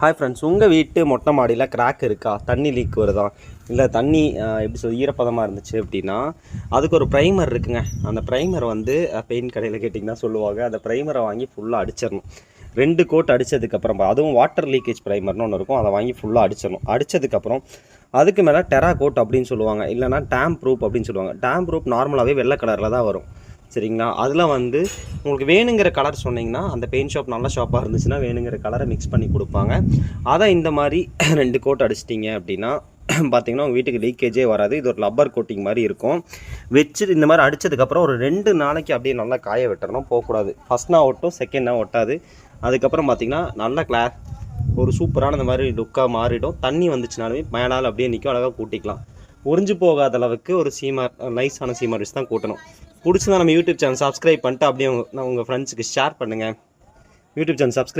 Hi friends உங்கள் வீட்டு மொட்டை மாடியில் கிராக் இருக்கா? தண்ணி லீக் வருதா? இல்லை தண்ணி எப்படி சொல் ஈரப்பதமாக இருந்துச்சு அப்படின்னா அதுக்கு ஒரு ப்ரைமர் இருக்குங்க. அந்த ப்ரைமர் வந்து பெயிண்ட் கடையில் கேட்டிங்கன்னா சொல்லுவாங்க. அந்த ப்ரைமரை வாங்கி ஃபுல்லாக அடிச்சிடணும். ரெண்டு கோட் அடித்ததுக்கப்புறம் அதுவும் வாட்டர் லீக்கேஜ் ப்ரைமர்னு ஒன்று இருக்கும். அதை வாங்கி ஃபுல்லாக அடிச்சிடணும். அடித்ததுக்கப்புறம் அதுக்கு மேலே டெரா கோட் அப்படின்னு சொல்லுவாங்க. இல்லைனா டேம் ப்ரூப் அப்படின்னு சொல்லுவாங்க. டேம் ப்ரூப் நார்மலாகவே வெள்ளை கலரில் தான் வரும். சரிங்களா? அதில் வந்து உங்களுக்கு வேணுங்கிற கலர் சொன்னீங்கன்னா அந்த பெயிண்ட் ஷாப் நல்ல ஷாப்பாக இருந்துச்சுன்னா வேணுங்கிற கலரை மிக்ஸ் பண்ணி கொடுப்பாங்க. அதை இந்த மாதிரி ரெண்டு கோட் அடிச்சிட்டிங்க அப்படின்னா பார்த்தீங்கன்னா உங்கள் வீட்டுக்கு லீக்கேஜே வராது. இது ஒரு லப்பர் கோட்டிங் மாதிரி இருக்கும். வச்சு இந்த மாதிரி அடித்ததுக்கப்புறம் ஒரு ரெண்டு நாளைக்கு அப்படியே நல்லா காய விட்டுறணும் போகக்கூடாது. ஃபஸ்ட் நான் ஒட்டும் செகண்ட் நான் ஒட்டாது. அதுக்கப்புறம் பார்த்திங்கன்னா நல்ல கிளா ஒரு சூப்பரான இந்த மாதிரி லுக்காக மாறிடும். தண்ணி வந்துச்சுனாலுமே மேலால் அப்படியே நிற்கும் அழகாக கூட்டிக்கலாம். உறிஞ்சு போகாத அளவுக்கு ஒரு சீமார் நைஸான சீமார் வச்சு தான் கூட்டணும். பிடிச்சதா நம்ம யூடியூப் சேனல் சப்ஸ்கிரைப் பண்ணிட்டு அப்படியே உங்கள் உங்கள் ஃப்ரெண்ட்ஸுக்கு ஷேர் பண்ணுங்கள் யூடியூப் சேனல் சப்ஸ்கிரைப்